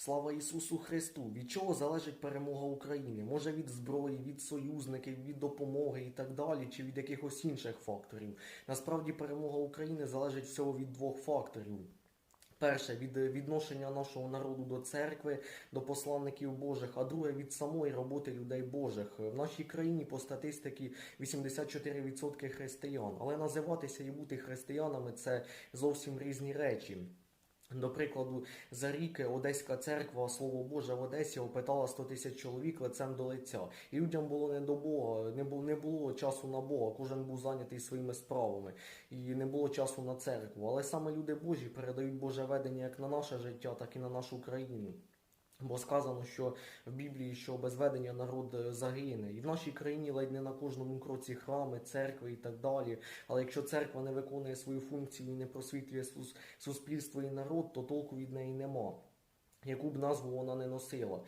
Слава Ісусу Христу! Від чого залежить перемога України? Може від зброї, від союзників, від допомоги і так далі, чи від якихось інших факторів? Насправді перемога України залежить всього від двох факторів. Перше від відношення нашого народу до церкви, до посланників Божих, а друге від самої роботи людей Божих. В нашій країні по статистиці 84% християн, але називатися і бути християнами це зовсім різні речі. До прикладу, за рік Одеська церква, слово Боже, в Одесі опитала 100 тисяч чоловік лицем до лиця. І людям було не до Бога, не було, не було часу на Бога, кожен був зайнятий своїми справами, і не було часу на церкву. Але саме люди Божі передають Боже ведення як на наше життя, так і на нашу країну. Бо сказано, що в Біблії, що без ведення народ е, загине. І в нашій країні ледь не на кожному кроці храми, церкви і так далі. Але якщо церква не виконує свою функцію і не просвітлює суспільство і народ, то толку від неї нема. Яку б назву вона не носила.